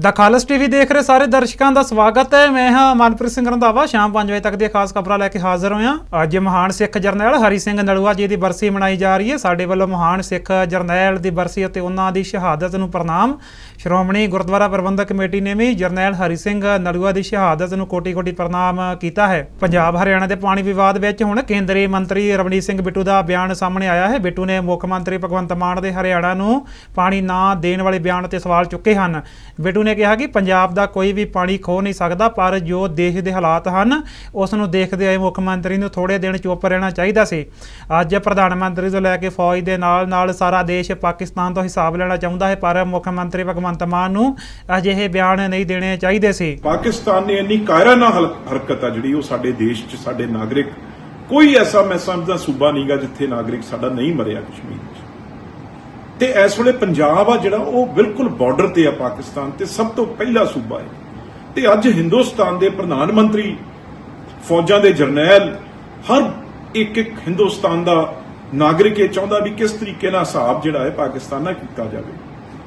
ਦਾ ਖਾਲਸ TV ਦੇਖ ਰਹੇ ਸਾਰੇ ਦਰਸ਼ਕਾਂ ਦਾ ਸਵਾਗਤ ਹੈ। ਮੈਂ ਹਾਂ ਮਨਪ੍ਰੀਤ ਸਿੰਘ ਰੰਧਾਵਾ, ਸ਼ਾਮ 5 ਵਜੇ ਤੱਕ ਦੀਆਂ ਖਾਸ ਖਬਰਾਂ ਲੈ ਕੇ ਹਾਜ਼ਰ ਹੋਇਆ। ਅੱਜ ਮਹਾਨ ਸਿੱਖ ਜਰਨੈਲ ਹਰੀ ਸਿੰਘ ਨਲੂਆ ਜੀ ਦੀ ਬਰਸੀ ਮਨਾਈ ਜਾ ਰਹੀ ਹੈ। ਸਾਡੇ ਵੱਲੋਂ ਮਹਾਨ ਸਿੱਖ ਜਰਨੈਲ ਦੀ ਬਰਸੀ ਅਤੇ ਉਹਨਾਂ ਦੀ ਸ਼ਹਾਦਤ ਨੂੰ ਪ੍ਰਣਾਮ। ਸ਼੍ਰੋਮਣੀ ਗੁਰਦੁਆਰਾ ਪ੍ਰਬੰਧਕ ਕਮੇਟੀ ਨੇ ਵੀ ਜਰਨੈਲ ਹਰੀ ਸਿੰਘ ਨਲੂਆ ਦੀ ਸ਼ਹਾਦਤ ਨੂੰ ਕੋਟੀ-ਕੋਟੀ ਪ੍ਰਣਾਮ ਕੀਤਾ ਹੈ। ਪੰਜਾਬ, ਹਰਿਆਣਾ ਦੇ ਪਾਣੀ ਵਿਵਾਦ ਵਿੱਚ ਹੁਣ ਕੇਂਦਰੀ ਮੰਤਰੀ ਰਵਨੀਤ ਸਿੰਘ ਬਿੱਟੂ ਦਾ ਬਿਆਨ ਸਾਹਮਣੇ ਆਇਆ ਹੈ। ਬਿੱਟੂ ਨੇ ਮੁੱਖ ਮੰਤਰੀ ਭਗਵੰਤ ਮਾਨ ਦੇ ਹਰਿਆਣਾ ਨੂੰ ਪਾਣੀ ਨਾ ਦੇਣ ਵਾਲੇ ਬਿਆਨ ਤੇ ਸਵਾਲ ਚੁੱਕੇ ਹਨ। ਬਿੱਟੂ ਨੇ ਕਿਹਾ ਕਿ ਪੰਜਾਬ ਦਾ ਕੋਈ ਵੀ ਪਾਣੀ ਖੋ ਨਹੀਂ ਸਕਦਾ, ਪਰ ਜੋ ਦੇਸ਼ ਦੇ ਹਾਲਾਤ ਹਨ, ਉਸ ਨੂੰ ਦੇਖਦੇ ਹੋਏ ਮੁੱਖ ਮੰਤਰੀ ਨੂੰ ਥੋੜੇ ਦਿਨ ਚੁੱਪ ਰਹਿਣਾ ਚਾਹੀਦਾ ਸੀ। ਅੱਜ ਪ੍ਰਧਾਨ ਮੰਤਰੀ ਤੋਂ ਲੈ ਕੇ ਫੌਜ ਦੇ ਨਾਲ ਨਾਲ ਸਾਰਾ ਦੇਸ਼ ਪਾਕਿਸਤਾਨ ਤੋਂ ਹਿਸਾਬ ਲੈਣਾ ਚਾਹੁੰਦਾ ਹੈ, ਪਰ ਮੁੱਖ ਮੰਤਰੀ ਭਗਵੰਤ ਮਾਨ ਨੂੰ ਅਜਿਹੇ ਬਿਆਨ ਨਹੀਂ ਦੇਣੇ ਚਾਹੀਦੇ ਸੀ। ਪਾਕਿਸਤਾਨ ਨੇ ਇੰਨੀ ਕਾਇਰਾ ਨਾਲ ਹਰਕਤ ਆ ਜਿਹੜੀ ਉਹ ਸਾਡੇ ਦੇਸ਼ 'ਚ ਸਾਡੇ ਨਾਗਰਿਕ, ਕੋਈ ਐਸਾ ਮੈਂ ਸਮਝਦਾ ਸੂਬਾ ਨਹੀਂਗਾ ਜਿੱਥੇ ਨਾਗਰਿਕ ਸਾਡਾ ਨਹੀਂ ਮਰਿਆ ਕਸ਼ਮੀਰ। ਤੇ ਇਸ ਵੇਲੇ ਪੰਜਾਬ ਆ ਜਿਹੜਾ ਉਹ ਬਿਲਕੁਲ ਬਾਰਡਰ ਤੇ ਆ ਪਾਕਿਸਤਾਨ ਤੇ ਸਭ ਤੋਂ ਪਹਿਲਾ ਸੂਬਾ ਹੈ। ਤੇ ਅੱਜ ਹਿੰਦੁਸਤਾਨ ਦੇ ਪ੍ਰਧਾਨ ਮੰਤਰੀ, ਫੌਜਾਂ ਦੇ ਜਰਨੈਲ, ਹਰ ਇੱਕ ਇੱਕ ਹਿੰਦੁਸਤਾਨ ਦਾ ਨਾਗਰਿਕ ਇਹ ਚਾਹੁੰਦਾ ਵੀ ਕਿਸ ਤਰੀਕੇ ਨਾਲ ਹਿਸਾਬ ਜਿਹੜਾ ਹੈ ਪਾਕਿਸਤਾਨ ਨਾਲ ਕੀਤਾ ਜਾਵੇ।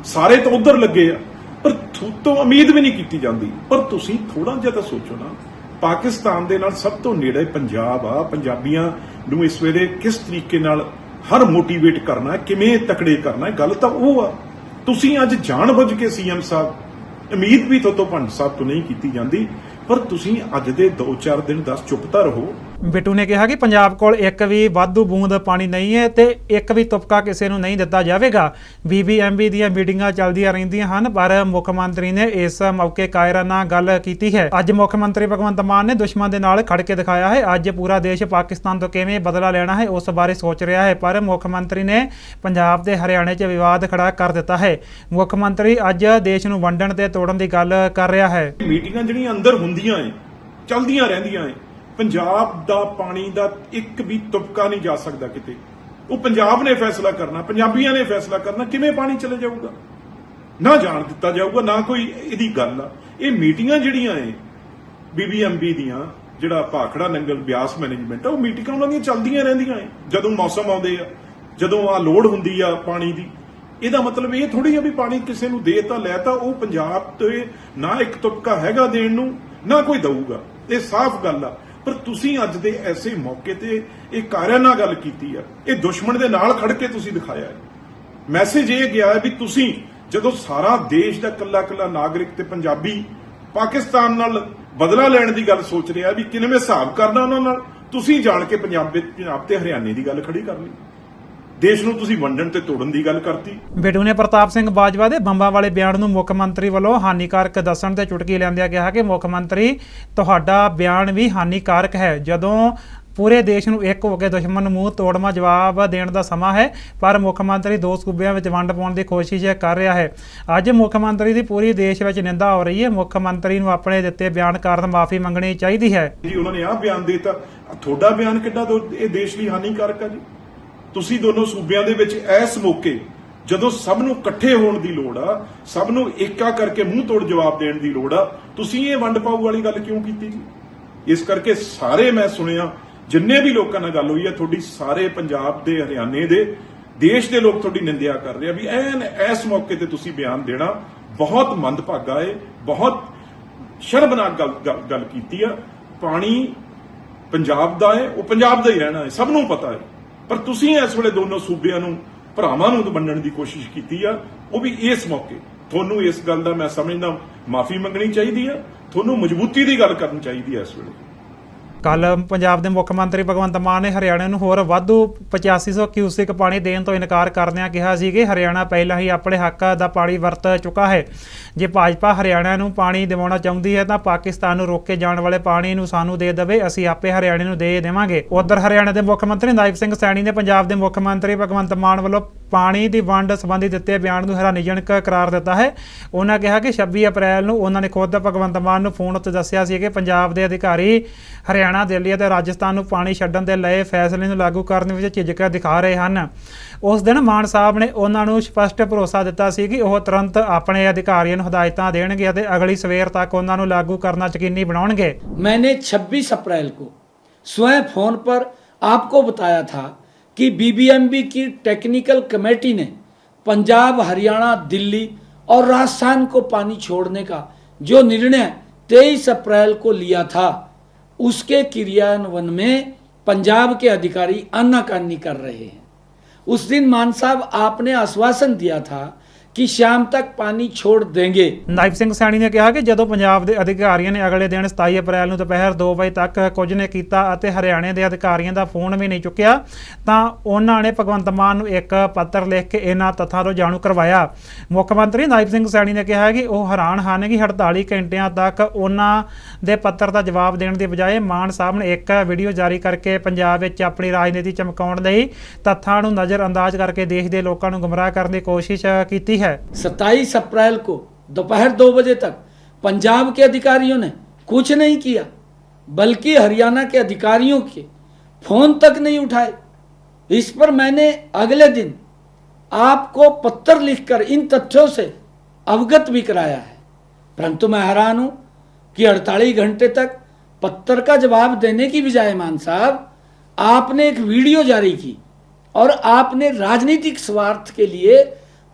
ਸਾਰੇ ਤਾਂ ਉਧਰ ਲੱਗੇ ਆ, ਪਰ ਤੋਂ ਉਮੀਦ ਵੀ ਨਹੀਂ ਕੀਤੀ ਜਾਂਦੀ। ਪਰ ਤੁਸੀਂ ਥੋੜਾ ਜਿਹਾ ਤਾਂ ਸੋਚੋ ਨਾ, ਪਾਕਿਸਤਾਨ ਦੇ ਨਾਲ ਸਭ ਤੋਂ ਨੇੜੇ ਪੰਜਾਬ ਆ, ਪੰਜਾਬੀਆਂ ਨੂੰ ਇਸ ਵੇਲੇ ਕਿਸ ਤਰੀਕੇ ਨਾਲ ਹਰ ਮੋਟੀਵੇਟ ਕਰਨਾ ਕਿਵੇਂ ਤਕੜੇ ਕਰਨਾ ਗੱਲ ਤਾਂ ਉਹ ਆ। ਤੁਸੀਂ ਅੱਜ ਜਾਣਬੁੱਝ ਕੇ ਸੀਐਮ ਸਾਹਿਬ, ਉਮੀਦ ਵੀ ਤੁਹਾਤੋਂ ਪੰਡ ਸਾਹਿਬ ਤੋਂ ਨਹੀਂ ਕੀਤੀ ਜਾਂਦੀ, ਪਰ ਤੁਸੀਂ ਅੱਜ ਦੇ 2-4 ਦਿਨ 10 ਚੁੱਪ ਤਾਂ ਰਹੋ। ਬਿੱਟੂ ਨੇ ਕਿਹਾ ਕਿ ਪੰਜਾਬ ਕੋਲ ਇੱਕ ਵੀ ਵਾਧੂ ਬੂੰਦ ਪਾਣੀ ਨਹੀਂ ਹੈ ਤੇ ਇੱਕ ਵੀ ਤੁਪਕਾ ਕਿਸੇ ਨੂੰ ਨਹੀਂ ਦਿੱਤਾ ਜਾਵੇਗਾ। ਬੀਬੀਐਮਬੀ ਦੀਆਂ ਮੀਟਿੰਗਾਂ ਚੱਲਦੀਆਂ ਰਹਿੰਦੀਆਂ ਹਨ, ਪਰ ਮੁੱਖ ਮੰਤਰੀ ਨੇ ਇਸ ਮੌਕੇ ਕਾਇਰਾਨਾ ਗੱਲ ਕੀਤੀ ਹੈ। ਅੱਜ ਮੁੱਖ ਮੰਤਰੀ ਭਗਵੰਤ ਮਾਨ ਨੇ ਦੁਸ਼ਮਣ ਦੇ ਨਾਲ ਖੜ ਕੇ ਦਿਖਾਇਆ ਹੈ, ਅੱਜ ਪੂਰਾ ਦੇਸ਼ ਪਾਕਿਸਤਾਨ ਤੋਂ ਕਿਵੇਂ ਬਦਲਾ ਲੈਣਾ ਹੈ ਉਸ ਬਾਰੇ ਸੋਚ ਰਿਹਾ ਹੈ, ਪਰ ਮੁੱਖ ਮੰਤਰੀ ਨੇ ਪੰਜਾਬ ਦੇ ਹਰਿਆਣੇ 'ਚ ਵਿਵਾਦ ਖੜਾ ਕਰ ਦਿੱਤਾ ਹੈ। ਮੁੱਖ ਮੰਤਰੀ ਅੱਜ ਦੇਸ਼ ਨੂੰ ਵੰਡਣ ਤੇ ਤੋੜਨ ਦੀ ਗੱਲ ਕਰ ਰਿਹਾ ਹੈ। ਮੀਟਿੰਗਾਂ ਜਿਹੜੀਆਂ ਅੰਦਰ ਹੁੰਦੀਆਂ ਏ, ਚੱਲਦੀਆਂ ਰਹਿੰਦੀਆਂ ਏ ਪੰਜਾਬ ਦਾ ਪਾਣੀ ਦਾ ਇੱਕ ਵੀ ਤੁਪਕਾ ਨਹੀਂ ਜਾ ਸਕਦਾ ਕਿਤੇ। ਉਹ ਪੰਜਾਬ ਨੇ ਫੈਸਲਾ ਕਰਨਾ, ਪੰਜਾਬੀਆਂ ਨੇ ਫੈਸਲਾ ਕਰਨਾ, ਕਿਵੇਂ ਪਾਣੀ ਚਲੇ ਜਾਊਗਾ? ਨਾ ਜਾਣ ਦਿੱਤਾ ਜਾਊਗਾ, ਨਾ ਕੋਈ ਇਹਦੀ ਗੱਲ ਆ। ਇਹ ਮੀਟਿੰਗਾਂ ਜਿਹੜੀਆਂ ਏ ਬੀਬੀਐਮਬੀ ਦੀਆਂ, ਜਿਹੜਾ ਭਾਖੜਾ ਨੰਗਲ ਬਿਆਸ ਮੈਨੇਜਮੈਂਟ ਆ, ਉਹ ਮੀਟਿੰਗਾਂ ਉਹਨਾਂ ਦੀਆਂ ਚੱਲਦੀਆਂ ਰਹਿੰਦੀਆਂ ਏ ਜਦੋਂ ਮੌਸਮ ਆਉਂਦੇ ਆ, ਜਦੋਂ ਆ ਲੋੜ ਹੁੰਦੀ ਆ ਪਾਣੀ ਦੀ, ਇਹਦਾ ਮਤਲਬ ਇਹ ਥੋੜੀ ਆ ਵੀ ਪਾਣੀ ਕਿਸੇ ਨੂੰ ਦੇ ਤਾਂ ਲੈ ਤਾਂ ਉਹ ਪੰਜਾਬ ਤੇ ਨਾ ਇੱਕ ਤੁਪਕਾ ਹੈਗਾ ਦੇਣ ਨੂੰ, ਨਾ ਕੋਈ ਦਊਗਾ। ਇਹ ਸਾਫ਼ ਗੱਲ ਆ। ਪਰ ਤੁਸੀਂ ਅੱਜ ਦੇ ਐਸੇ ਮੌਕੇ ਤੇ ਇਹ ਕਾਰਿਆਨਾ ਗੱਲ ਕੀਤੀ ਆ। ਇਹ ਦੁਸ਼ਮਣ ਦੇ ਨਾਲ ਖੜ ਕੇ ਤੁਸੀਂ ਦਿਖਾਇਆ ਹੈ। ਮੈਸੇਜ ਇਹ ਗਿਆ ਵੀ ਤੁਸੀਂ ਜਦੋਂ ਸਾਰਾ ਦੇਸ਼ ਦਾ ਕੱਲਾ ਕੱਲਾ ਨਾਗਰਿਕ ਤੇ ਪੰਜਾਬੀ ਪਾਕਿਸਤਾਨ ਨਾਲ ਬਦਲਾ ਲੈਣ ਦੀ ਗੱਲ ਸੋਚ ਰਿਹਾ ਵੀ ਕਿਵੇਂ ਹਿਸਾਬ ਕਰਨਾ ਉਹਨਾਂ ਨਾਲ, ਤੁਸੀਂ ਜਾਣ ਕੇ ਪੰਜਾਬ ਵਿੱਚ ਪੰਜਾਬ ਤੇ ਹਰਿਆਣੇ ਦੀ ਗੱਲ ਖੜੀ ਕਰ ਲਈ। ਦੇਸ਼ ਨੂੰ ਤੁਸੀਂ ਵੰਡਣ ਤੇ ਤੋੜਨ ਦੀ ਗੱਲ ਕਰਤੀ। ਬਿੱਟੂ ਨੇ ਪ੍ਰਤਾਪ ਸਿੰਘ ਬਾਜਵਾ ਦੇ ਬੰਬਾਂ ਵਾਲੇ ਬਿਆਨ ਨੂੰ ਮੁੱਖ ਮੰਤਰੀ ਵੱਲੋਂ ਹਾਨੀਕਾਰਕ ਦੱਸਣ ਤੇ ਚੁਟਕੀ ਲੈਂਦਿਆਂ ਕਿਹਾ ਕਿ ਮੁੱਖ ਮੰਤਰੀ ਤੁਹਾਡਾ ਬਿਆਨ ਵੀ ਹਾਨੀਕਾਰਕ ਹੈ। ਜਦੋਂ ਪੂਰੇ ਦੇਸ਼ ਨੂੰ ਇੱਕ ਹੋ ਕੇ ਦੁਸ਼ਮਣ ਨੂੰ ਮੂੰਹ ਤੋੜਮਾ ਜਵਾਬ ਦੇਣ ਦਾ ਸਮਾਂ ਹੈ ਪਰ ਮੁੱਖ ਮੰਤਰੀ ਦੋ ਸੂਬਿਆਂ ਵਿੱਚ ਵੰਡ ਪਾਉਣ ਦੀ ਕੋਸ਼ਿਸ਼ ਕਰ ਰਿਹਾ ਹੈ। ਅੱਜ ਮੁੱਖ ਮੰਤਰੀ ਦੀ ਪੂਰੀ ਦੇਸ਼ ਵਿੱਚ ਨਿੰਦਾ ਹੋ ਰਹੀ ਹੈ। ਮੁੱਖ ਮੰਤਰੀ ਨੂੰ ਆਪਣੇ ਦਿੱਤੇ ਬਿਆਨ ਕਾਰਨ ਮਾਫੀ ਮੰਗਣੀ ਚਾਹੀਦੀ ਹੈ। ਜੀ ਉਹਨਾਂ ਨੇ ਆਹ ਬਿਆਨ ਦੇਤਾ। ਤੁਹਾਡਾ ਬਿਆਨ ਕਿੱਡਾ ਇਹ ਦੇਸ਼ ਲਈ ਹਾਨੀਕਾਰਕ ਆ ਜੀ? ਤੁਸੀਂ ਦੋਨੋਂ ਸੂਬਿਆਂ ਦੇ ਵਿੱਚ ਇਸ ਮੌਕੇ ਜਦੋਂ ਸਭ ਨੂੰ ਇਕੱਠੇ ਹੋਣ ਦੀ ਲੋੜ ਆ, ਸਭ ਨੂੰ ਏਕਾ ਕਰਕੇ ਮੂੰਹ ਤੋੜ ਜਵਾਬ ਦੇਣ ਦੀ ਲੋੜ ਆ, ਤੁਸੀਂ ਇਹ ਵੰਡ ਪਾਊ ਵਾਲੀ ਗੱਲ ਕਿਉਂ ਕੀਤੀ ਜੀ? ਇਸ ਕਰਕੇ ਸਾਰੇ ਮੈਂ ਸੁਣਿਆ, ਜਿੰਨੇ ਵੀ ਲੋਕਾਂ ਨਾਲ ਗੱਲ ਹੋਈ ਆ, ਤੁਹਾਡੀ ਸਾਰੇ ਪੰਜਾਬ ਦੇ, ਹਰਿਆਣੇ ਦੇ, ਦੇਸ਼ ਦੇ ਲੋਕ ਤੁਹਾਡੀ ਨਿੰਦਿਆ ਕਰ ਰਹੇ ਆ ਵੀ ਐਨ ਇਸ ਮੌਕੇ ਤੇ ਤੁਸੀਂ ਬਿਆਨ ਦੇਣਾ, ਬਹੁਤ ਮੰਦਭਾਗਾ ਏ, ਬਹੁਤ ਸ਼ਰਮਨਾਕ ਗੱਲ, ਗੱਲ- ਗੱਲ ਕੀਤੀ ਆ, ਪਾਣੀ ਪੰਜਾਬ ਦਾ ਹੈ ਉਹ ਪੰਜਾਬ ਦਾ ਹੀ ਰਹਿਣਾ ਹੈ ਸਭ ਨੂੰ ਪਤਾ ਹੈ ਪਰ ਤੁਸੀਂ ਇਸ ਵੇਲੇ ਦੋਨੋਂ ਸੂਬਿਆਂ ਨੂੰ, ਭਰਾਵਾਂ ਨੂੰ ਵੰਡਣ ਦੀ ਕੋਸ਼ਿਸ਼ ਕੀਤੀ ਆ, ਉਹ ਵੀ ਇਸ ਮੌਕੇ। ਤੁਹਾਨੂੰ ਇਸ ਗੱਲ ਦਾ ਮੈਂ ਸਮਝਦਾ ਮਾਫੀ ਮੰਗਣੀ ਚਾਹੀਦੀ ਆ, ਤੁਹਾਨੂੰ ਮਜ਼ਬੂਤੀ ਦੀ ਗੱਲ ਕਰਨੀ ਚਾਹੀਦੀ ਹੈ ਇਸ ਵੇਲੇ। ਕੱਲ ਪੰਜਾਬ ਦੇ ਮੁੱਖ ਮੰਤਰੀ ਭਗਵੰਤ ਮਾਨ ਨੇ ਹਰਿਆਣਾ ਨੂੰ ਹੋਰ ਵਾਧੂ 8500 ਕਿਊਸਿਕ ਪਾਣੀ ਦੇਣ ਤੋਂ ਇਨਕਾਰ ਕਰਦਿਆਂ ਕਿਹਾ ਸੀ ਕਿ ਹਰਿਆਣਾ ਪਹਿਲਾਂ ਹੀ ਆਪਣੇ ਹੱਕ ਦਾ ਪਾਣੀ ਵਰਤ ਚੁੱਕਾ ਹੈ। ਜੇ ਭਾਜਪਾ ਹਰਿਆਣਾ ਨੂੰ ਪਾਣੀ ਦਿਵਾਉਣਾ ਚਾਹੁੰਦੀ ਹੈ ਤਾਂ ਪਾਕਿਸਤਾਨ ਨੂੰ ਰੋਕੇ ਜਾਣ ਵਾਲੇ ਪਾਣੀ ਨੂੰ ਸਾਨੂੰ ਦੇ ਦੇਵੇ, ਅਸੀਂ ਆਪੇ ਹਰਿਆਣੇ ਨੂੰ ਦੇ ਦੇਵਾਂਗੇ। ਉਧਰ ਹਰਿਆਣਾ ਦੇ ਮੁੱਖ ਮੰਤਰੀ ਨਾਇਬ ਸਿੰਘ ਸੈਣੀ ਨੇ ਪੰਜਾਬ ਦੇ ਮੁੱਖ ਮੰਤਰੀ ਭਗਵੰਤ ਮਾਨ ਵੱਲੋਂ ਪਾਣੀ ਦੀ ਵੰਡ ਸੰਬੰਧੀ ਦਿੱਤੇ ਬਿਆਨ ਨੂੰ ਹੈਰਾਨੀਜਨਕ ਕਰਾਰ ਦਿੱਤਾ ਹੈ ਉਹਨਾਂ ਕਿਹਾ ਕਿ 26 ਅਪ੍ਰੈਲ ਨੂੰ ਉਹਨਾਂ ਨੇ ਖੁਦ ਭਗਵੰਤ ਮਾਨ ਨੂੰ ਫੋਨ ਉੱਤੇ ਦੱਸਿਆ ਸੀ ਕਿ ਪੰਜਾਬ ਦੇ ਅਧਿਕਾਰੀ ਹਰਿਆਣਾ ਦਿੱਲੀ ਅਤੇ ਰਾਜਸਥਾਨ ਨੂੰ ਪਾਣੀ ਛੱਡਣ ਦੇ ਲਏ ਫੈਸਲੇ ਨੂੰ ਲਾਗੂ ਕਰਨ ਵਿੱਚ ਝਿਜਕ ਦਿਖਾ ਰਹੇ ਹਨ ਉਸ ਦਿਨ ਮਾਨ ਸਾਹਿਬ ਨੇ ਉਹਨਾਂ ਨੂੰ ਸਪਸ਼ਟ ਭਰੋਸਾ ਦਿੱਤਾ ਸੀ ਕਿ ਉਹ ਤੁਰੰਤ ਆਪਣੇ ਅਧਿਕਾਰੀਆਂ ਨੂੰ ਹਦਾਇਤਾਂ ਦੇਣਗੇ ਅਤੇ ਅਗਲੀ ਸਵੇਰ ਤੱਕ ਉਹਨਾਂ ਨੂੰ ਲਾਗੂ ਕਰਨਾ ਯਕੀਨੀ ਬਣਾਉਣਗੇ मैंने 26 अप्रैल को स्वयं फोन पर आपको बताया था कि बीबीएमबी की टेक्निकल कमेटी ने पंजाब, हरियाणा, दिल्ली और राजस्थान को पानी छोड़ने का जो निर्णय 23 अप्रैल को लिया था, उसके क्रियान्वयन में पंजाब के अधिकारी आनाकानी कर रहे हैं। उस दिन मान साहब आपने आश्वासन दिया था ਕਿ ਸ਼ਾਮ ਤੱਕ ਪਾਣੀ ਛੋੜ ਦੇਣਗੇ। ਨਾਇਬ ਸਿੰਘ ਸੈਣੀ ਨੇ ਕਿਹਾ ਕਿ ਜਦੋਂ ਪੰਜਾਬ ਦੇ ਅਧਿਕਾਰੀਆਂ ਨੇ ਅਗਲੇ ਦਿਨ 27 ਅਪ੍ਰੈਲ ਨੂੰ ਦੁਪਹਿਰ 2 ਵਜੇ ਤੱਕ ਕੁਝ ਨਹੀਂ ਕੀਤਾ ਅਤੇ ਹਰਿਆਣੇ ਦੇ ਅਧਿਕਾਰੀਆਂ ਦਾ ਫੋਨ ਵੀ ਨਹੀਂ ਚੁੱਕਿਆ, ਤਾਂ ਉਹਨਾਂ ਨੇ ਭਗਵੰਤ ਮਾਨ ਨੂੰ ਇੱਕ ਪੱਤਰ ਲਿਖ ਕੇ ਇਹਨਾਂ ਤੱਥਾਂ ਤੋਂ ਜਾਣੂ ਕਰਵਾਇਆ। ਮੁੱਖ ਮੰਤਰੀ ਨਾਇਬ ਸਿੰਘ ਸੈਣੀ ਨੇ ਕਿਹਾ ਕਿ ਉਹ ਹੈਰਾਨ ਹਨ ਕਿ 48 ਘੰਟਿਆਂ ਤੱਕ ਉਹਨਾਂ ਦੇ ਪੱਤਰ ਦਾ ਜਵਾਬ ਦੇਣ ਦੀ ਬਜਾਏ ਮਾਨ ਸਾਹਿਬ ਨੇ ਇੱਕ ਵੀਡੀਓ ਜਾਰੀ ਕਰਕੇ ਪੰਜਾਬ ਵਿੱਚ ਆਪਣੀ ਰਾਜਨੀਤੀ ਚਮਕਾਉਣ ਲਈ ਤੱਥਾਂ ਨੂੰ ਨਜ਼ਰਅੰਦਾਜ਼ ਕਰਕੇ ਦੇਸ਼ ਦੇ ਲੋਕਾਂ ਨੂੰ ਗੁੰਮਰਾਹ ਕਰਨ ਦੀ ਕੋਸ਼ਿਸ਼ ਕੀਤੀ ਹੈ 27 अप्रैल को दोपहर दो बजे तक पंजाब के अधिकारियों ने कुछ नहीं किया, बल्कि हरियाणा के अधिकारियों के फ़ोन तक नहीं उठाए। इस पर मैंने अगले दिन आपको पत्र लिखकर इन तथ्यों से अवगत भी कराया है। परंतु मैं हैरान हूँ कि 48 घंटे तक पत्र का जवाब देने की बजाय, मान साहब, आपने एक वीडियो जारी की और आपने राजनीतिक स्वार्थ के लिए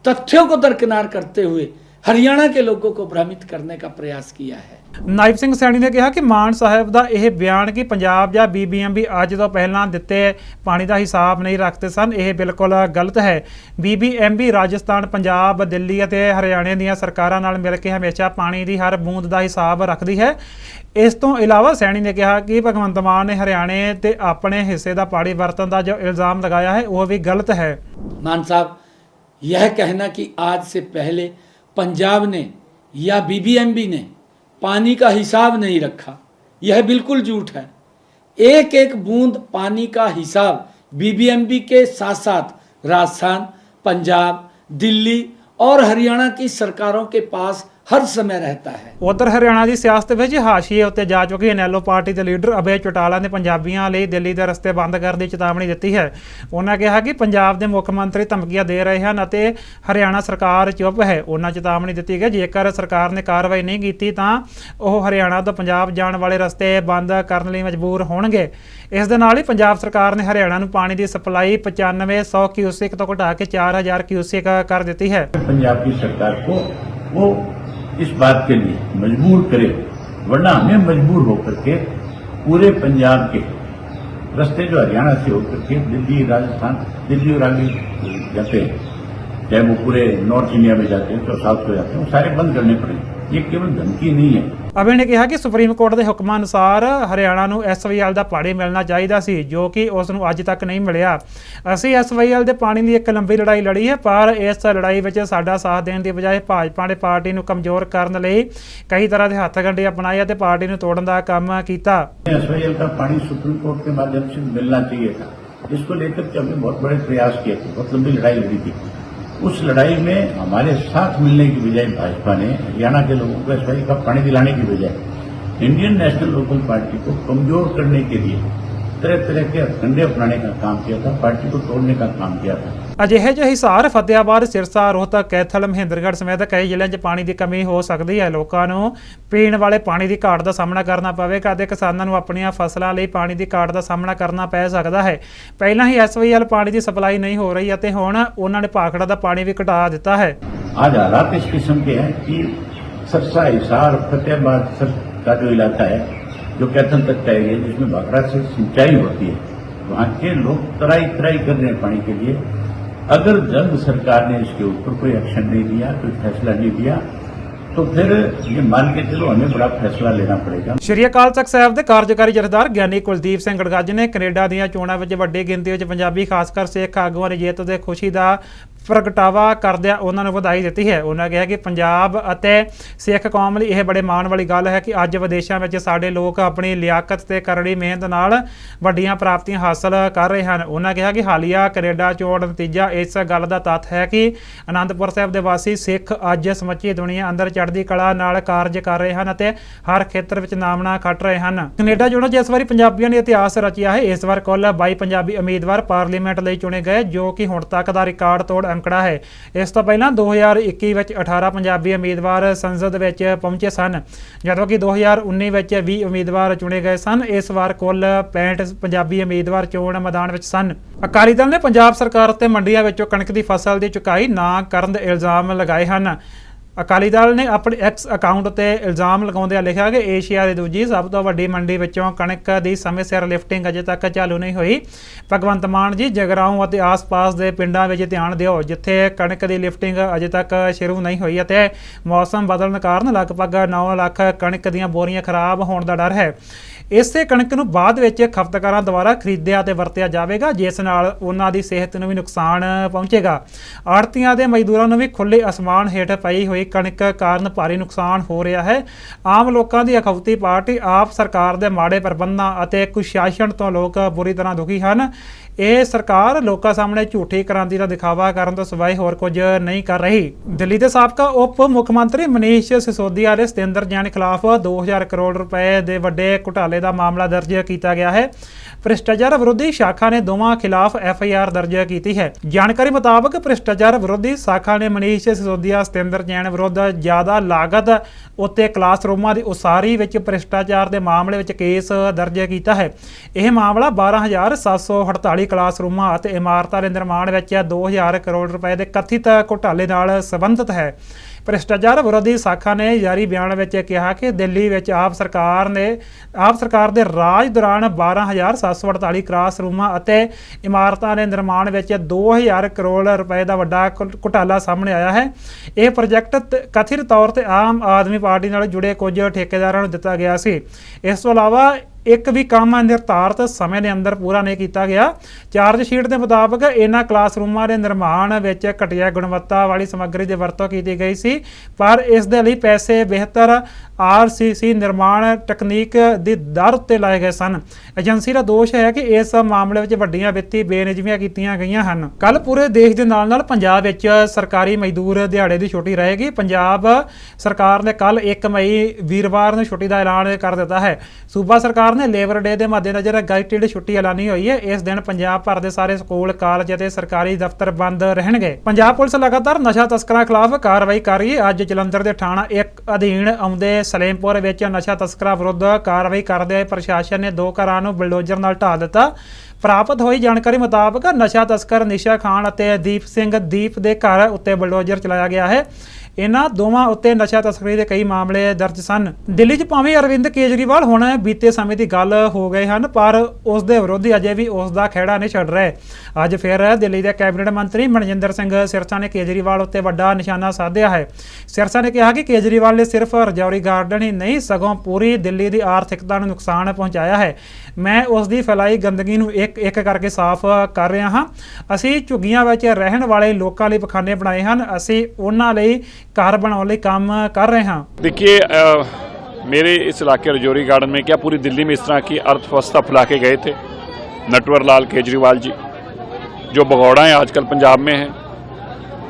तथ्यों को दरकिनार करते हुए हरियाणा के लोगों को भ्रमित करने का प्रयास किया है ਨਾਇਬ ਸਿੰਘ ਸੈਣੀ ਨੇ ਕਿਹਾ ਕਿ ਮਾਨ ਸਾਹਿਬ ਦਾ ਇਹ ਬਿਆਨ ਕਿ ਪੰਜਾਬ ਜਾਂ ਬੀਬੀਐਮਬੀ ਅੱਜ ਤੋਂ ਪਹਿਲਾਂ ਦਿੱਤੇ ਪਾਣੀ ਦਾ ਹਿਸਾਬ ਨਹੀਂ ਰੱਖਦੇ ਸਨ ਇਹ ਬਿਲਕੁਲ ਗਲਤ ਹੈ ਬੀਬੀਐਮਬੀ ਰਾਜਸਥਾਨ ਪੰਜਾਬ ਦਿੱਲੀ ਅਤੇ ਹਰਿਆਣੇ ਦੀਆਂ ਸਰਕਾਰਾਂ ਨਾਲ ਮਿਲ ਕੇ ਹਮੇਸ਼ਾ ਪਾਣੀ ਦੀ ਹਰ ਬੂੰਦ ਦਾ ਹਿਸਾਬ ਰੱਖਦੀ ਹੈ ਇਸ ਤੋਂ ਇਲਾਵਾ ਸੈਣੀ ਨੇ ਕਿਹਾ ਕਿ ਭਗਵੰਤ ਮਾਨ ਨੇ ਹਰਿਆਣੇ ਤੇ ਆਪਣੇ ਹਿੱਸੇ ਦਾ ਪਾਣੀ ਵਰਤਣ ਦਾ ਜੋ ਇਲਜ਼ਾਮ ਲਗਾਇਆ ਹੈ ਉਹ ਵੀ ਗਲਤ ਹੈ मान साहब यह कहना कि आज से पहले पंजाब ने या बीबीएमबी ने पानी का हिसाब नहीं रखा। यह बिल्कुल झूठ है। एक एक बूंद पानी का हिसाब बीबीएमबी के साथ साथ राजस्थान, पंजाब, दिल्ली और हरियाणा की सरकारों के पास हर समय रहता है ਉਧਰ ਹਰਿਆਣਾ ਦੀ ਸਿਆਸਤ ਵਿੱਚ ਹਾਸ਼ੀਏ ਉੱਤੇ ਜਾ ਚੁੱਕੀ ਐਨਐਲਓ ਪਾਰਟੀ ਦੇ ਲੀਡਰ ਅਭੈ ਚੌਟਾਲਾ ਨੇ ਪੰਜਾਬੀਆਂ ਲਈ ਦਿੱਲੀ ਦੇ ਰਸਤੇ ਬੰਦ ਕਰਨ ਦੀ ਚੇਤਾਵਨੀ ਦਿੱਤੀ ਹੈ ਉਹਨਾਂ ਕਿਹਾ ਕਿ ਪੰਜਾਬ ਦੇ ਮੁੱਖ ਮੰਤਰੀ ਧਮਕੀਆਂ ਦੇ ਰਹੇ ਹਨ ਅਤੇ ਹਰਿਆਣਾ ਸਰਕਾਰ ਚੁੱਪ ਹੈ ਉਹਨਾਂ ਚੇਤਾਵਨੀ ਦਿੱਤੀ ਹੈ ਜੇਕਰ ਸਰਕਾਰ ਨੇ ਕਾਰਵਾਈ ਨਹੀਂ ਕੀਤੀ ਤਾਂ ਉਹ ਹਰਿਆਣਾ ਤੋਂ ਪੰਜਾਬ ਜਾਣ ਵਾਲੇ ਰਸਤੇ ਬੰਦ ਕਰਨ ਲਈ ਮਜਬੂਰ ਹੋਣਗੇ ਇਸ ਦੇ ਨਾਲ ਹੀ ਪੰਜਾਬ ਸਰਕਾਰ ਨੇ ਹਰਿਆਣਾ ਨੂੰ ਪਾਣੀ ਦੀ ਸਪਲਾਈ 9500 ਕਿਊਸਿਕ ਤੋਂ ਘਟਾ ਕੇ 4000 ਕਿਊਸਿਕ ਕਰ ਦਿੱਤੀ ਹੈ पंजाब की सरकार को वो इस बात के लिए मजबूर करे, वरना हमें मजबूर होकर के पूरे पंजाब के रस्ते जो हरियाणा से होकर के दिल्ली, राजस्थान, दिल्ली और आगे जाते हैं। चाहे वो पूरे नॉर्थ इंडिया में जाते हैं तो साउथ को जाते हैं, वो सारे बंद करने पड़ेंगे। ये केवल धमकी नहीं है ਅਭੀ ਨੇ ਕਿਹਾ ਕਿ ਸੁਪਰੀਮ ਕੋਰਟ ਦੇ ਹੁਕਮਾਂ ਅਨੁਸਾਰ ਹਰਿਆਣਾ ਨੂੰ ਐਸਵਾਈਐਲ ਦਾ ਪਾਣੀ ਮਿਲਣਾ ਚਾਹੀਦਾ ਸੀ ਜੋ ਕਿ ਉਸ ਨੂੰ ਅੱਜ ਤੱਕ ਨਹੀਂ ਮਿਲਿਆ ਅਸੀਂ ਐਸਵਾਈਐਲ ਦੇ ਪਾਣੀ ਦੀ ਇੱਕ ਲੰਬੀ ਲੜਾਈ ਲੜੀ ਹੈ ਪਰ ਇਸ ਲੜਾਈ ਵਿੱਚ ਸਾਡਾ ਸਾਥ ਦੇਣ ਦੀ ਬਜਾਏ ਭਾਜਪਾ ਨੇ ਪਾਰਟੀ ਨੂੰ ਕਮਜ਼ੋਰ ਕਰਨ ਲਈ ਕਈ ਤਰ੍ਹਾਂ ਦੇ ਹੱਥਕੰਡੇ ਅਪਣਾਏ ਅਤੇ ਪਾਰਟੀ ਨੂੰ ਤੋੜਨ ਦਾ ਕੰਮ ਕੀਤਾ एसवाईएल का पानी सुप्रीम कोर्ट के माध्यम से मिलना चाहिए था इसको लेकर के हमने बहुत बड़े प्रयास किए थे बहुत लंबी लड़ाई लड़ी थी उस लड़ाई में हमारे साथ मिलने की बजाय भाजपा ने, हरियाणा के लोगों को एसवाई का पानी दिलाने की बजाय इंडियन नेशनल लोकल पार्टी को कमज़ोर करने के लिए तरह तरह के हथकंडे अपनाने का काम किया था, पार्टी को तोड़ने का काम किया था। ਅਜਿਹੇ ਜਿਹੇ ਹਿਸਾਰ ਫਤਿਆਬਾਦ ਸਿਰਸਾ ਰੋਹਤਕ ਕੈਥਲ ਮਹਿੰਦਰਗੜ੍ਹ ਸਮੇਤ ਕਈ ਜ਼ਿਲ੍ਹਿਆਂ 'ਚ ਪਾਣੀ ਦੀ ਕਮੀ ਹੋ ਸਕਦੀ ਹੈ ਲੋਕਾਂ ਨੂੰ ਪੀਣ ਵਾਲੇ ਪਾਣੀ ਦੀ ਘਾਟ ਦਾ ਸਾਹਮਣਾ ਕਰਨਾ ਪਵੇਗਾ ਅਤੇ ਕਿਸਾਨਾਂ ਨੂੰ ਆਪਣੀਆਂ ਫਸਲਾਂ ਲਈ ਪਾਣੀ ਦੀ ਘਾਟ ਦਾ ਸਾਹਮਣਾ ਕਰਨਾ ਪੈ ਸਕਦਾ ਹੈ ਪਹਿਲਾਂ ਹੀ ਐਸਵਾਈਐਲ ਪਾਣੀ ਦੀ ਸਪਲਾਈ ਨਹੀਂ ਹੋ ਰਹੀ ਅਤੇ ਹੁਣ ਉਹਨਾਂ ਨੇ ਭਾਖੜਾ ਦਾ ਪਾਣੀ ਵੀ ਘਟਾ ਦਿੱਤਾ ਹੈ आज हालात इस किस्म के हैं कि सरसा हिसार फतेहाबाद सर का जो इलाका है जो कैथल तक का एरिया है, जिसमें भाखड़ा से सिंचाई होती है वहाँ के लोग तराई तराई कर रहे हैं पानी के लिए अगर जल्द सरकार ने इसके ऊपर कोई एक्शन नहीं लिया कोई फैसला नहीं लिया तो फिर ये मान के चलो हमें बड़ा फैसला लेना पड़ेगा ਸ਼੍ਰੀ ਅਕਾਲ ਤਖਤ ਸਾਹਿਬ ਦੇ ਕਾਰਜਕਾਰੀ ਜਥੇਦਾਰ ਗਿਆਨੀ ਕੁਲਦੀਪ ਸਿੰਘ ਗੜਗੱਜ ਨੇ ਕੈਨੇਡਾ ਦੀਆਂ ਚੋਣਾਂ ਵਿੱਚ ਵੱਡੀ ਗਿਣਤੀ ਵਿੱਚ ਪੰਜਾਬੀ ਖਾਸ ਕਰ ਸਿੱਖ ਆਗੂਆਂ ਦੀ ਜਿੱਤ ਦੇ ਖੁਸ਼ੀ ਦਾ ਪ੍ਰਗਟਾਵਾ ਕਰਦਿਆਂ ਉਹਨਾਂ ਨੂੰ ਵਧਾਈ ਦਿੱਤੀ ਹੈ। ਉਹਨਾਂ ਕਿਹਾ ਕਿ ਪੰਜਾਬ ਅਤੇ ਸਿੱਖ ਕੌਮ ਲਈ ਇਹ ਬੜੇ ਮਾਣ ਵਾਲੀ ਗੱਲ ਹੈ ਕਿ ਅੱਜ ਵਿਦੇਸ਼ਾਂ ਵਿੱਚ ਸਾਡੇ ਲੋਕ ਆਪਣੀ ਲਿਆਕਤ ਤੇ ਕਰੜੀ ਮਿਹਨਤ ਨਾਲ ਵੱਡੀਆਂ ਪ੍ਰਾਪਤੀਆਂ ਹਾਸਲ ਕਰ ਰਹੇ ਹਨ। ਉਹਨਾਂ ਕਿਹਾ ਕਿ ਹਾਲੀਆ ਕੈਨੇਡਾ ਚੋਣ ਨਤੀਜਾ ਇਸ ਗੱਲ ਦਾ ਤੱਥ ਹੈ ਕਿ ਅਨੰਦਪੁਰ ਸਾਹਿਬ ਦੇ ਵਾਸੀ ਸਿੱਖ ਅੱਜ ਸਮੁੱਚੀ ਦੁਨੀਆ ਅੰਦਰ ਚੜ੍ਹਦੀ ਕਲਾ ਨਾਲ ਕਾਰਜ ਕਰ ਰਹੇ ਹਨ ਅਤੇ ਹਰ ਖੇਤਰ ਵਿੱਚ ਨਾਮਣਾ ਖੱਟ ਰਹੇ ਹਨ। ਕੈਨੇਡਾ ਚੋਣਾਂ 'ਚ ਇਸ ਵਾਰੀ ਪੰਜਾਬੀਆਂ ਨੇ ਇਤਿਹਾਸ ਰਚਿਆ ਹੈ, ਇਸ ਵਾਰ ਕੁੱਲ 22 ਪੰਜਾਬੀ ਉਮੀਦਵਾਰ ਪਾਰਲੀਮੈਂਟ ਲਈ ਚੁਣੇ ਗਏ, ਜੋ ਕਿ ਹੁਣ ਤੱਕ ਦਾ ਰਿਕਾਰਡ ਤੋੜ ਅੰਕੜਾ ਹੈ। ਇਸ ਤੋਂ ਪਹਿਲਾਂ 2021 ਵਿੱਚ 18 ਪੰਜਾਬੀ ਉਮੀਦਵਾਰ ਸੰਸਦ ਵਿੱਚ ਪਹੁੰਚੇ ਸਨ। ਜਦੋਂ ਕਿ 2019 ਵਿੱਚ 20 ਉਮੀਦਵਾਰ ਚੁਣੇ ਗਏ ਸਨ, ਇਸ ਵਾਰ ਕੁੱਲ 65 ਪੰਜਾਬੀ ਉਮੀਦਵਾਰ ਚੋਣ ਮੈਦਾਨ ਵਿੱਚ ਸਨ। ਅਕਾਲੀ ਦਲ ਨੇ ਪੰਜਾਬ ਸਰਕਾਰ ਉੱਤੇ ਮੰਡੀਆਂ ਵਿੱਚੋਂ ਕਣਕ ਦੀ ਫਸਲ ਦੀ ਚੁਕਾਈ ਨਾ ਕਰਨ ਦੇ ਇਲਜ਼ਾਮ ਲਗਾਏ ਹਨ। ਅਕਾਲੀ ਦਲ ਨੇ ਆਪਣੇ ਐਕਸ ਅਕਾਊਂਟ ਤੇ ਇਲਜ਼ਾਮ ਲਗਾਉਂਦਿਆਂ ਲਿਖਿਆ ਕਿ ਏਸ਼ੀਆ ਦੀ ਦੂਜੀ ਸਭ ਤੋਂ ਵੱਡੀ ਮੰਡੀ ਵਿੱਚੋਂ ਕਣਕ ਦੀ ਸਮੇਂ ਸਿਰ ਲਿਫਟਿੰਗ ਅਜੇ ਤੱਕ ਚਾਲੂ ਨਹੀਂ ਹੋਈ। ਭਗਵੰਤ ਮਾਨ ਜੀ, ਜਗਰਾਉਂ ਅਤੇ ਆਸ-ਪਾਸ ਦੇ ਪਿੰਡਾਂ ਵਿੱਚ ਧਿਆਨ ਦਿਓ, ਜਿੱਥੇ ਕਣਕ ਦੀ ਲਿਫਟਿੰਗ ਅਜੇ ਤੱਕ ਸ਼ੁਰੂ ਨਹੀਂ ਹੋਈ ਅਤੇ ਮੌਸਮ ਬਦਲਣ ਕਾਰਨ ਲਗਭਗ 9 ਲੱਖ ਕਣਕ ਦੀਆਂ ਬੋਰੀਆਂ ਖਰਾਬ ਹੋਣ ਦਾ ਡਰ ਹੈ। ਇਸੇ ਕਣਕ ਨੂੰ ਬਾਅਦ ਵਿੱਚ ਖਪਤਕਾਰਾਂ ਦੁਆਰਾ ਖਰੀਦਿਆ ਤੇ ਵਰਤਿਆ ਜਾਵੇਗਾ, ਜਿਸ ਨਾਲ ਉਹਨਾਂ ਦੀ ਸਿਹਤ ਨੂੰ ਵੀ ਨੁਕਸਾਨ ਪਹੁੰਚੇਗਾ। ਆੜਤੀਆਂ ਦੇ ਮਜ਼ਦੂਰਾਂ ਨੂੰ ਵੀ ਖੁੱਲੇ ਅਸਮਾਨ ਹੇਠ ਪਈ ਹੋਈ ਕਣਕ ਕਾਰਨ ਭਾਰੀ ਨੁਕਸਾਨ ਹੋ ਰਿਹਾ ਹੈ। ਆਮ ਲੋਕਾਂ ਦੀ ਅਖੌਤੀ ਪਾਰਟੀ ਆਪ ਸਰਕਾਰ ਦੇ ਮਾੜੇ ਪ੍ਰਬੰਧਾਂ ਅਤੇ ਕੁਸ਼ਾਸਨ ਤੋਂ ਲੋਕ ਬੁਰੀ ਤਰ੍ਹਾਂ ਦੁਖੀ ਹਨ। ਇਹ ਸਰਕਾਰ ਲੋਕਾਂ ਸਾਹਮਣੇ ਝੂਠੀ ਕ੍ਰਾਂਤੀ ਦਾ ਦਿਖਾਵਾ ਕਰਨ ਤੋਂ ਸਿਵਾਏ ਹੋਰ ਕੁਝ ਨਹੀਂ ਕਰ ਰਹੀ। ਦਿੱਲੀ ਦੇ ਸਾਬਕਾ ਉਪ ਮੁੱਖ ਮੰਤਰੀ ਮਨੀਸ਼ ਸਿਸੋਦੀਆ ਦੇ ਸਤਿੰਦਰ ਜੈਨ ਖਿਲਾਫ 2000 ਕਰੋੜ ਰੁਪਏ ਦੇ ਵੱਡੇ ਘੁਟਾਲੇ ਦਾ ਮਾਮਲਾ ਦਰਜ ਕੀਤਾ ਗਿਆ ਹੈ। ਭ੍ਰਿਸ਼ਟਾਚਾਰ ਵਿਰੋਧੀ ਸ਼ਾਖਾ ਨੇ ਦੋਵਾਂ ਖਿਲਾਫ ਐਫ ਆਈ ਆਰ ਦਰਜ ਕੀਤੀ ਹੈ। ਜਾਣਕਾਰੀ ਮੁਤਾਬਕ ਭ੍ਰਿਸ਼ਟਾਚਾਰ ਵਿਰੋਧੀ ਸ਼ਾਖਾ ਨੇ ਮਨੀਸ਼ ਸਿਸੋਦੀਆ, ਸਤਿੰਦਰ ਜੈਨ ਵਿਰੁੱਧ ਜ਼ਿਆਦਾ ਲਾਗਤ ਉੱਤੇ ਕਲਾਸਰੂਮਾਂ ਦੀ ਉਸਾਰੀ ਵਿੱਚ ਭ੍ਰਿਸ਼ਟਾਚਾਰ ਦੇ ਮਾਮਲੇ ਵਿੱਚ ਕੇਸ ਦਰਜ ਕੀਤਾ ਹੈ। ਇਹ ਮਾਮਲਾ 12748 ਕਲਾਸਰੂਮਾਂ ਅਤੇ ਇਮਾਰਤਾਂ ਦੇ ਨਿਰਮਾਣ ਵਿੱਚ 2000 ਕਰੋੜ ਰੁਪਏ ਦੇ ਕਥਿਤ ਘੁਟਾਲੇ ਨਾਲ ਸੰਬੰਧਿਤ ਹੈ। ਭ੍ਰਿਸ਼ਟਾਚਾਰ ਵਿਰੋਧੀ ਸ਼ਾਖਾ ਨੇ ਜਾਰੀ ਬਿਆਨ ਵਿੱਚ ਕਿਹਾ ਕਿ ਦਿੱਲੀ ਵਿੱਚ ਆਪ ਸਰਕਾਰ ਨੇ, ਆਪ ਸਰਕਾਰ ਦੇ ਰਾਜ ਦੌਰਾਨ 12748 ਕਲਾਸਰੂਮਾਂ ਅਤੇ ਇਮਾਰਤਾਂ ਦੇ ਨਿਰਮਾਣ ਵਿੱਚ 2000 ਕਰੋੜ ਰੁਪਏ ਦਾ ਵੱਡਾ ਘੁ- ਘੁਟਾਲਾ ਸਾਹਮਣੇ ਆਇਆ ਹੈ। ਇਹ ਪ੍ਰੋਜੈਕਟ ਤ- ਕਥਿਤ ਤੌਰ ਤੇ ਆਮ ਆਦਮੀ ਪਾਰਟੀ ਨਾਲ ਜੁੜੇ ਕੁਝ ਠੇਕੇਦਾਰਾਂ ਨੂੰ ਦਿੱਤਾ ਗਿਆ ਸੀ। ਇਸ ਤੋਂ ਇਲਾਵਾ ਇੱਕ ਵੀ ਕੰਮ ਨਿਰਧਾਰਤ ਸਮੇਂ ਦੇ ਅੰਦਰ ਪੂਰਾ ਨਹੀਂ ਕੀਤਾ ਗਿਆ। ਚਾਰਜ ਸ਼ੀਟ ਦੇ ਮੁਤਾਬਕ ਇਹਨਾਂ ਕਲਾਸਰੂਮਾਂ ਦੇ ਨਿਰਮਾਣ ਵਿੱਚ ਘਟੀਆ ਗੁਣਵੱਤਾ ਵਾਲੀ ਸਮੱਗਰੀ ਦੀ ਵਰਤੋਂ ਕੀਤੀ ਗਈ ਸੀ, ਪਰ ਇਸ ਦੇ ਲਈ ਪੈਸੇ ਬਿਹਤਰ ਆਰਸੀਸੀ ਨਿਰਮਾਣ ਤਕਨੀਕ ਦੀ ਦਰ ਉੱਤੇ ਲਾਏ ਗਏ ਸਨ। ਏਜੰਸੀ ਦਾ ਦੋਸ਼ ਹੈ ਕਿ ਇਸ ਮਾਮਲੇ ਵਿੱਚ ਵੱਡੀਆਂ ਵਿੱਤੀ ਬੇਨਿਜ਼ਮੀਆਂ ਕੀਤੀਆਂ ਗਈਆਂ ਹਨ। ਕੱਲ ਪੂਰੇ ਦੇਸ਼ ਦੇ ਨਾਲ ਨਾਲ ਪੰਜਾਬ ਵਿੱਚ ਸਰਕਾਰੀ ਮਜ਼ਦੂਰ ਦਿਹਾੜੇ ਦੀ ਛੁੱਟੀ ਰਹੇਗੀ। ਪੰਜਾਬ ਸਰਕਾਰ ਨੇ ਕੱਲ 1 ਮਈ ਵੀਰਵਾਰ ਨੂੰ ਛੁੱਟੀ ਦਾ ਐਲਾਨ ਕਰ ਦਿੱਤਾ ਹੈ। ਸੂਬਾ ਸਰਕਾਰ ਨੇ ਲੇਬਰ ਡੇ ਦੇ ਮੱਦੇਨਜ਼ਰ ਗਾਈਟਡ ਛੁੱਟੀ ਐਲਾਨੀ ਹੋਈ ਹੈ। ਇਸ ਦਿਨ ਪੰਜਾਬ ਭਰ ਦੇ ਸਾਰੇ ਸਕੂਲ, ਕਾਲਜ ਅਤੇ ਸਰਕਾਰੀ ਦਫ਼ਤਰ ਬੰਦ ਰਹਿਣਗੇ। ਪੰਜਾਬ ਪੁਲਿਸ ਲਗਾਤਾਰ ਨਸ਼ਾ ਤਸਕਰਾਂ ਖਿਲਾਫ ਕਾਰਵਾਈ ਕਰ ਰਹੀ ਹੈ। ਅੱਜ ਜਲੰਧਰ ਦੇ ਥਾਣਾ ਇੱਕ ਅਧੀਨ ਆਉਂਦੇ ਸਲੇਮਪੁਰ ਵਿੱਚ ਨਸ਼ਾ ਤਸਕਰਾਂ ਵਿਰੁੱਧ ਕਾਰਵਾਈ ਕਰਦੇ ਹੋਏ ਪ੍ਰਸ਼ਾਸਨ ਨੇ ਦੋ ਘਰਾਂ ਨੂੰ ਬਲਡੋਜ਼ਰ ਨਾਲ ਢਾਹ ਦਿੱਤਾ। ਪ੍ਰਾਪਤ ਹੋਈ ਜਾਣਕਾਰੀ ਮੁਤਾਬਕ ਨਸ਼ਾ ਤਸਕਰ ਨਿਸ਼ਾ ਖਾਨ ਅਤੇ ਦੀਪ ਸਿੰਘ ਦੀਪ ਦੇ ਘਰ ਉੱਤੇ ਬਲਡੋਜ਼ਰ ਚਲਾਇਆ ਗਿਆ ਹੈ। ਇਹਨਾਂ ਦੋਵਾਂ ਉੱਤੇ ਨਸ਼ਾ ਤਸਕਰੀ ਦੇ ਕਈ ਮਾਮਲੇ ਦਰਜ ਸਨ। ਦਿੱਲੀ 'ਚ ਭਾਵੇਂ ਅਰਵਿੰਦ ਕੇਜਰੀਵਾਲ ਹੁਣ ਬੀਤੇ ਸਮੇਂ ਦੀ ਗੱਲ ਹੋ ਗਏ ਹਨ, ਪਰ ਉਸ ਦੇ ਵਿਰੋਧੀ ਅਜੇ ਵੀ ਉਸ ਦਾ ਖਹਿੜਾ ਨਹੀਂ ਛੱਡ ਰਹੇ। ਅੱਜ ਫਿਰ ਦਿੱਲੀ ਦੇ ਕੈਬਨਿਟ ਮੰਤਰੀ ਮਨਜਿੰਦਰ ਸਿੰਘ ਸਿਰਸਾ ਨੇ ਕੇਜਰੀਵਾਲ ਉੱਤੇ ਵੱਡਾ ਨਿਸ਼ਾਨਾ ਸਾਧਿਆ ਹੈ। ਸਿਰਸਾ ਨੇ ਕਿਹਾ ਕਿ ਕੇਜਰੀਵਾਲ ਨੇ ਸਿਰਫ ਰਜੌਰੀ ਗਾਰਡਨ ਹੀ ਨਹੀਂ, ਸਗੋਂ ਪੂਰੀ ਦਿੱਲੀ ਦੀ ਆਰਥਿਕਤਾ ਨੂੰ ਨੁਕਸਾਨ ਪਹੁੰਚਾਇਆ ਹੈ। ਮੈਂ ਉਸ ਦੀ ਫੈਲਾਈ ਗੰਦਗੀ ਨੂੰ ਇੱਕ ਇੱਕ ਕਰਕੇ ਸਾਫ਼ ਕਰ ਰਿਹਾ ਹਾਂ। ਅਸੀਂ ਝੁੱਗੀਆਂ ਵਿੱਚ ਰਹਿਣ ਵਾਲੇ ਲੋਕਾਂ ਲਈ ਪਖਾਨੇ ਬਣਾਏ ਹਨ। ਅਸੀਂ ਉਹਨਾਂ ਲਈ कार बनाने काम कर रहे हैं। देखिए मेरे इस इलाके रजौरी गार्डन में क्या पूरी दिल्ली में इस तरह की अर्थव्यवस्था फैला के गए थे? नटवर लाल केजरीवाल जी, जो भगौड़ा है, आजकल पंजाब में है।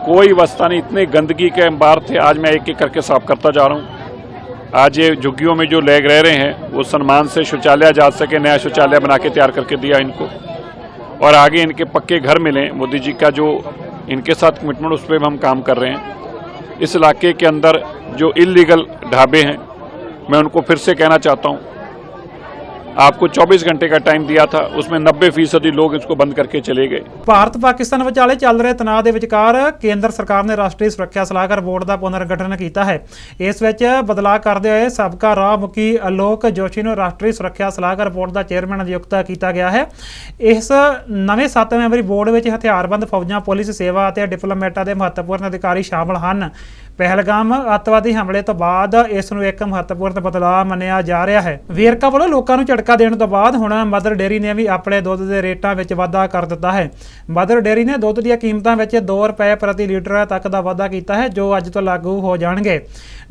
कोई व्यवस्था नहीं, इतने गंदगी के अंबार थे, आज मैं एक एक करके साफ़ करता जा रहा हूँ। आज ये झुग्गियों में जो लैग रह रहे हैं, वो सम्मान से शौचालय जा सके नया शौचालय बना के तैयार करके दिया इनको। और आगे इनके पक्के घर मिलें, मोदी जी का जो इनके साथ कमिटमेंट उस पर हम काम कर रहे हैं। इस इलाके के अंदर जो इलीगल ढाबे हैं मैं उनको फिर से कहना चाहता हूं आपको 24 घंटे का टाइम दिया था उसमें 90 फीसदी लोग इसको बंद करके चले गए ਭਾਰਤ ਪਾਕਿਸਤਾਨ ਵਿਚਾਲੇ ਚੱਲ ਰਹੇ ਤਣਾਅ ਦੇ ਵਿਚਕਾਰ ਕੇਂਦਰ ਸਰਕਾਰ ਨੇ ਰਾਸ਼ਟਰੀ ਸੁਰੱਖਿਆ ਸਲਾਹਕਾਰ ਬੋਰਡ ਦਾ ਪੁਨਰਗਠਨ ਕੀਤਾ ਹੈ ਇਸ ਵਿੱਚ ਬਦਲਾਅ ਕਰਦੇ ਹੋਏ ਸਾਬਕਾ ਰਾਹ ਮੁਖੀ ਅਲੋਕ ਜੋਸ਼ੀ ਨੂੰ ਰਾਸ਼ਟਰੀ ਸੁਰੱਖਿਆ ਸਲਾਹਕਾਰ ਬੋਰਡ ਦਾ ਚੇਅਰਮੈਨ ਨਿਯੁਕਤ ਕੀਤਾ ਗਿਆ ਹੈ ਇਸ ਨਵੇਂ 7 ਮੈਂਬਰੀ ਬੋਰਡ ਵਿੱਚ ਹਥਿਆਰਬੰਦ ਫੌਜਾਂ ਪੁਲਿਸ ਸੇਵਾ ਅਤੇ ਡਿਪਲੋਮੈਟਾਂ ਦੇ ਮਹੱਤਵਪੂਰਨ ਅਧਿਕਾਰੀ ਸ਼ਾਮਲ ਹਨ ਪਹਿਲਗਾਮ ਅੱਤਵਾਦੀ ਹਮਲੇ ਤੋਂ ਬਾਅਦ ਇਸ ਨੂੰ ਇੱਕ ਮਹੱਤਵਪੂਰਨ ਬਦਲਾਅ ਮੰਨਿਆ ਜਾ ਰਿਹਾ ਹੈ। ਵੇਰਕਾ ਵੱਲੋਂ ਲੋਕਾਂ ਨੂੰ ਝਟਕਾ ਦੇਣ ਤੋਂ ਬਾਅਦ ਹੁਣ ਮਦਰ ਡੇਅਰੀ ਨੇ ਵੀ ਆਪਣੇ ਦੁੱਧ ਦੇ ਰੇਟਾਂ ਵਿੱਚ ਵਾਧਾ ਕਰ ਦਿੱਤਾ ਹੈ। ਮਦਰ ਡੇਅਰੀ ਨੇ ਦੁੱਧ ਦੀਆਂ ਕੀਮਤਾਂ ਵਿੱਚ 2 ਰੁਪਏ ਪ੍ਰਤੀ ਲੀਟਰ ਤੱਕ ਦਾ ਵਾਧਾ ਕੀਤਾ ਹੈ, ਜੋ ਅੱਜ ਤੋਂ ਲਾਗੂ ਹੋ ਜਾਣਗੇ।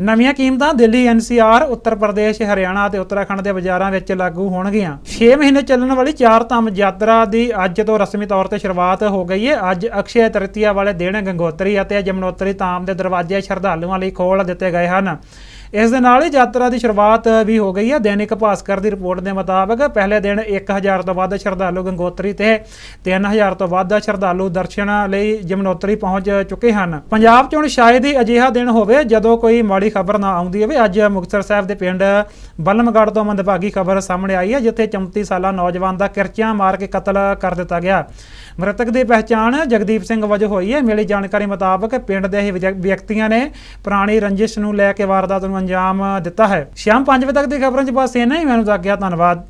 ਨਵੀਆਂ ਕੀਮਤਾਂ ਦਿੱਲੀ ਐਨਸੀਆਰ ਉੱਤਰ ਪ੍ਰਦੇਸ਼, ਹਰਿਆਣਾ ਅਤੇ ਉੱਤਰਾਖੰਡ ਦੇ ਬਾਜ਼ਾਰਾਂ ਵਿੱਚ ਲਾਗੂ ਹੋਣਗੀਆਂ। 6 ਮਹੀਨੇ ਚੱਲਣ ਵਾਲੀ ਚਾਰ ਧਾਮ ਯਾਤਰਾ ਦੀ ਅੱਜ ਤੋਂ ਰਸਮੀ ਤੌਰ ਤੇ ਸ਼ੁਰੂਆਤ ਹੋ ਗਈ ਹੈ। ਅੱਜ ਅਕਸ਼ੇ ਤ੍ਰਿਤੀਆ ਵਾਲੇ ਦਿਨ ਗੰਗੋਤਰੀ ਅਤੇ ਜਮਨੋਤਰੀ ਧਾਮ ਦੇ ਦਰਵਾਜ਼ੇ ਸ਼ਰਧਾਲੂਆਂ ਲਈ ਖੋਲ ਦਿੱਤੇ ਗਏ ਹਨ। ਇਸ ਦੇ ਨਾਲ ਹੀ ਯਾਤਰਾ ਦੀ ਸ਼ੁਰੂਆਤ ਵੀ ਹੋ ਗਈ ਹੈ। ਦੈਨਿਕ ਭਾਸਕਰ ਦੀ ਰਿਪੋਰਟ ਦੇ ਮੁਤਾਬਕ ਪਹਿਲੇ ਦਿਨ 1000 ਤੋਂ ਵੱਧ ਸ਼ਰਧਾਲੂ ਗੰਗੋਤਰੀ ਤੇ 3000 ਤੋਂ ਵੱਧ ਸ਼ਰਧਾਲੂ ਦਰਸ਼ਨਾਂ ਲਈ ਜਮਨੋਤਰੀ ਪਹੁੰਚ ਚੁੱਕੇ ਹਨ। ਪੰਜਾਬ 'ਚ ਹੁਣ ਸ਼ਾਇਦ ਹੀ ਅਜਿਹਾ ਦਿਨ ਹੋਵੇ ਜਦੋਂ ਕੋਈ ਮਾੜੀ ਖਬਰ ਨਾ ਆਉਂਦੀ ਹੋਵੇ। ਅੱਜ ਮੁਕਤਸਰ ਸਾਹਿਬ ਦੇ ਪਿੰਡ ਬਲਮਗੜ੍ਹ ਤੋਂ ਮੰਦਭਾਗੀ ਖਬਰ ਸਾਹਮਣੇ ਆਈ ਹੈ, ਜਿੱਥੇ 34 ਸਾਲਾ ਨੌਜਵਾਨ ਦਾ ਕਿਰਚੀਆਂ ਮਾਰ ਕੇ ਕਤਲ ਕਰ ਦਿੱਤਾ ਗਿਆ। ਮ੍ਰਿਤਕ ਦੀ ਪਹਿਚਾਣ ਜਗਦੀਪ ਸਿੰਘ ਵਜੋਂ ਹੋਈ ਹੈ। ਮਿਲੀ ਜਾਣਕਾਰੀ ਮੁਤਾਬਕ ਪਿੰਡ ਦੇ ਹੀ ਵਿਅਕਤੀਆਂ ਨੇ ਪੁਰਾਣੀ ਰੰਜਿਸ਼ ਨੂੰ ਲੈ ਕੇ ਵਾਰਦਾਤ ਨੂੰ ਅੰਜਾਮ ਦਿੱਤਾ ਹੈ। ਸ਼ਾਮ 5 ਵਜੇ ਤੱਕ ਦੀ ਖਬਰਾਂ 'ਚ ਬਸ ਇੰਨਾ ਹੀ। ਮੈਨੂੰ ਤਾਂ ਗਿਆ ਧੰਨਵਾਦ।